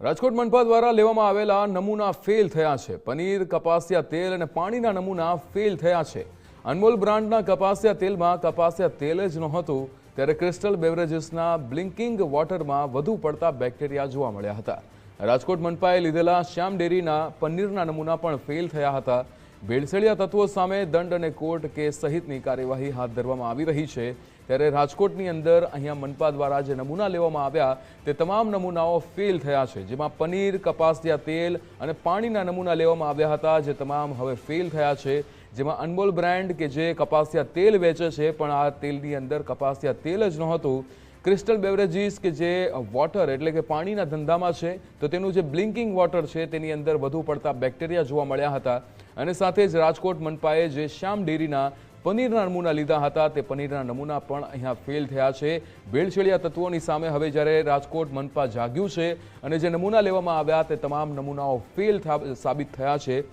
રાજકોટ મનપા દ્વારા લેવામાં આવેલા નમૂના ફેલ થયા છે. પનીર, કપાસિયા તેલ અને પાણીના નમૂના ફેલ થયા છે. અનમોલ બ્રાન્ડના કપાસિયા તેલમાં કપાસિયા તેલ જ નહોતું, ત્યારે ક્રિસ્ટલ બેવરેજીસના બ્લિંકિંગ વોટરમાં વધુ પડતા બેક્ટેરિયા જોવા મળ્યા હતા. રાજકોટ મનપાએ લીધેલા શ્યામ ડેરીના પનીરના નમૂના પણ ફેલ થયા હતા. ભેળસેળિયા તત્વો સામે દંડ અને કોર્ટ કેસ સહિતની કાર્યવાહી હાથ ધરવામાં આવી રહી છે. ત્યારે રાજકોટની અંદર અહીંયા મનપા દ્વારા જે નમૂના લેવામાં આવ્યા તે તમામ નમૂનાઓ ફેલ થયા છે. જેમાં પનીર, કપાસિયા તેલ અને પાણીના નમૂના લેવામાં આવ્યા હતા, જે તમામ હવે ફેલ થયા છે. જેમાં અનમોલ બ્રાન્ડ કે જે કપાસિયા તેલ વેચે છે, પણ આ તેલની અંદર કપાસિયા તેલ જ નહોતું. ક્રિસ્ટલ બેવરેજીસ કે જે વોટર એટલે કે પાણીના ધંધામાં છે, તો તેનું જે બ્લિંકિંગ વોટર છે, તેની અંદર વધુ પડતા બેક્ટેરિયા જોવા મળ્યા હતા. અને સાથે જ રાજકોટ મનપાએ જે શ્યામ ડેરીના પનીરના નમૂના લીધા હતા, તે પનીરના નમૂના પણ અહીંયા ફેલ થયા છે. ભેળસેળિયા તત્વોની સામે હવે જ્યારે રાજકોટ મનપા જાગ્યું છે અને જે નમૂના લેવામાં આવ્યા, તે તમામ નમૂનાઓ ફેલ સાબિત થયા છે.